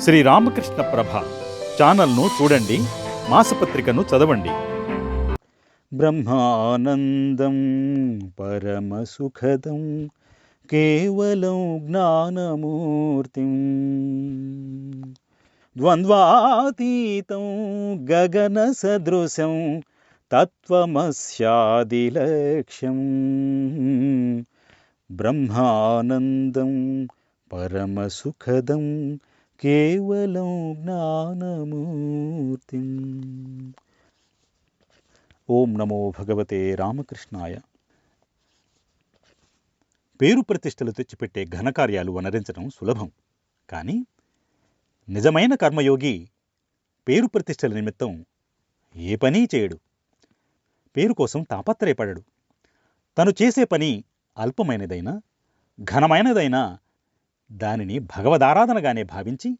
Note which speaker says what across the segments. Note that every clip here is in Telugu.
Speaker 1: శ్రీ రామకృష్ణ ప్రభ ఛానల్ను చూడండి మాసపత్రికను చదవండి. బ్రహ్మానందం పరమసుఖదం కేవలం జ్ఞానమూర్తిం. ద్వంద్వాతీతం గగన సదృశం తత్వమస్యాదిలక్ష్యం. బ్రహ్మానందం పరమసుఖదం కేవలం జ్ఞానమూర్తి. ఓం నమో భగవతే రామకృష్ణాయ. పేరు ప్రతిష్టలు తెచ్చిపెట్టే ఘనకార్యాలు వనరించడం సులభం. కానీ నిజమైన కర్మయోగి పేరు ప్రతిష్టల నిమిత్తం ఏ పని చేయడు. పేరు కోసం తాపత్రయపడడు. తను చేసే పని అల్పమైనదైనా ఘనమైనదైనా దానిని భగవదారాధనగానే భావించి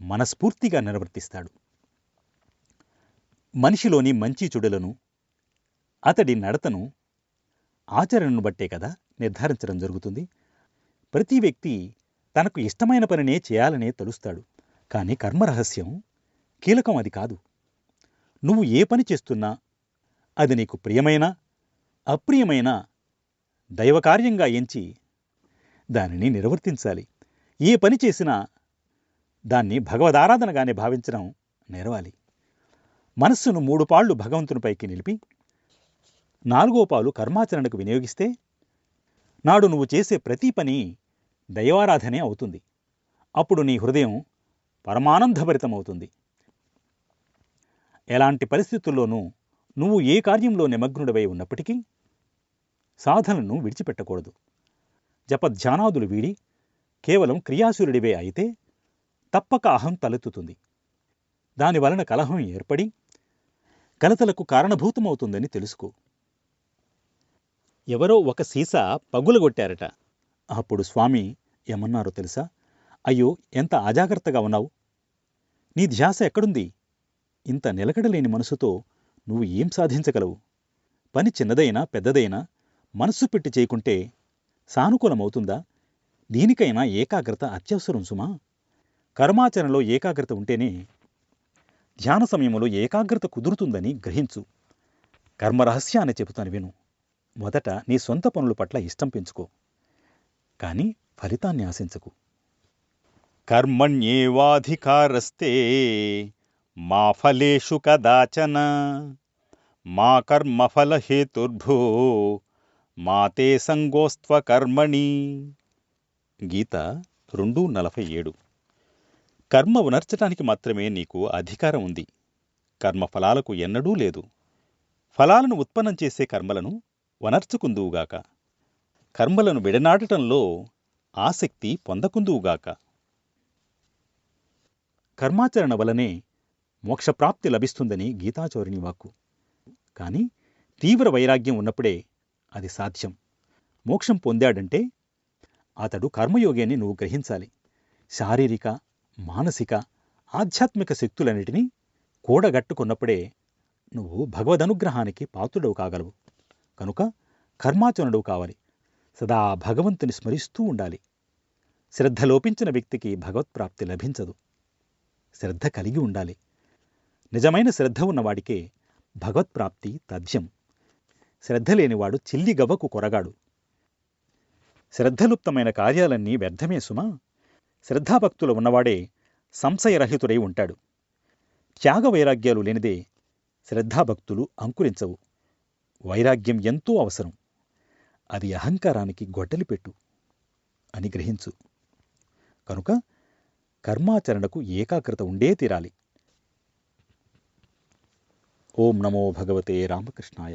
Speaker 1: మనస్ఫూర్తిగా నిర్వర్తిస్తాడు. మనిషిలోని మంచి చెడులను అతడి నడతను ఆచరణను బట్టే కదా నిర్ధారించడం జరుగుతుంది. ప్రతి వ్యక్తి తనకు ఇష్టమైన పనినే చేయాలనే తలుస్తాడు. కానీ కర్మరహస్యం కీలకం అది కాదు. నువ్వు ఏ పని చేస్తున్నా అది నీకు ప్రియమైన అప్రియమైన దైవకార్యంగా ఎంచి దానిని నిర్వర్తించాలి. ఏ పని చేసినా దాన్ని భగవదారాధనగానే భావించడం నెరవాలి. మనస్సును మూడు పాళ్ళు భగవంతునిపైకి నిలిపి నాలుగో పాలు కర్మాచరణకు వినియోగిస్తే నాడు నువ్వు చేసే ప్రతి పని దైవారాధనే అవుతుంది. అప్పుడు నీ హృదయం పరమానందభరితమవుతుంది. ఎలాంటి పరిస్థితుల్లోనూ నువ్వు ఏ కార్యంలో నిమగ్నుడవై ఉన్నప్పటికీ సాధనను విడిచిపెట్టకూడదు. జపధ్యానాదులు వీడి కేవలం క్రియాశూరుడివే అయితే తప్పక అహం తలెత్తుతుంది. దానివలన కలహం ఏర్పడి కలతలకు కారణభూతమవుతుందని తెలుసుకో. ఎవరో ఒక సీసా పగులగొట్టారట. అప్పుడు స్వామి ఏమన్నారో తెలుసా? అయ్యో ఎంత అజాగ్రత్తగా ఉన్నావు? నీ ధ్యాస ఎక్కడుంది? ఇంత నిలకడలేని మనసుతో నువ్వు ఏం సాధించగలవు? పని చిన్నదైనా పెద్దదైనా మనస్సు పెట్టి చేయకుంటే సానుకూలమవుతుందా? దీనికైనా ఏకాగ్రత అత్యవసరం సుమా. కర్మాచరణలో ఏకాగ్రత ఉంటేనే ధ్యాన సమయంలో ఏకాగ్రత కుదురుతుందని గ్రహించు. కర్మరహస్యాన్ని చెబుతాను విను. మొదట నీ సొంత పనుల పట్ల ఇష్టం పెంచుకో. కానీ ఫలితాన్ని ఆశించకు. కర్మణ్యేవాధికారస్తే మా ఫలేషు కదాచన మా కర్మఫలహేతుర్భో మాతే సంగోస్త్వ కర్మణి. గీత రెండు నలభై ఏడు. కర్మ ఉనర్చడానికి మాత్రమే నీకు అధికారం ఉంది. కర్మఫలాలకు ఎన్నడూ లేదు. ఫలాలను ఉత్పన్నం చేసే కర్మలను వనర్చుకుందువుగాక. కర్మలను విడనాడటంలో ఆసక్తి పొందకుందువుగాక. కర్మాచరణ వలనే మోక్షప్రాప్తి లభిస్తుందని గీతాచౌరిని వాక్కు. కానీ తీవ్ర వైరాగ్యం ఉన్నప్పుడే అది సాధ్యం. మోక్షం పొందాడంటే అతడు కర్మయోగి అని నువ్వు గ్రహించాలి. శారీరక మానసిక ఆధ్యాత్మిక శక్తులన్నిటినీ కూడగట్టుకున్నప్పుడే నువ్వు భగవదనుగ్రహానికి పాత్రుడవు కాగలవు. కనుక కర్మాచరణుడు కావాలి. సదా భగవంతుని స్మరిస్తూ ఉండాలి. శ్రద్ధ లోపించిన వ్యక్తికి భగవత్ప్రాప్తి లభించదు. శ్రద్ధ కలిగి ఉండాలి. నిజమైన శ్రద్ధ ఉన్నవాడికే భగవత్ప్రాప్తి తథ్యం. శ్రద్ధలేనివాడు చిల్లి గవ్వకు కొరగాడు. శ్రద్ధలుప్తమైన కార్యాలన్నీ వ్యర్థమే సుమా. శ్రద్ధాభక్తులు ఉన్నవాడే సంశయరహితుడై ఉంటాడు. త్యాగ వైరాగ్యాలు లేనిదే శ్రద్ధాభక్తులు అంకురించవు. వైరాగ్యం ఎంతో అవసరం. అది అహంకారానికి గొడ్డలి పెట్టు అని గ్రహించు. కనుక కర్మాచరణకు ఏకాగ్రత ఉండే తీరాలి. ఓం నమో భగవతే రామకృష్ణాయ.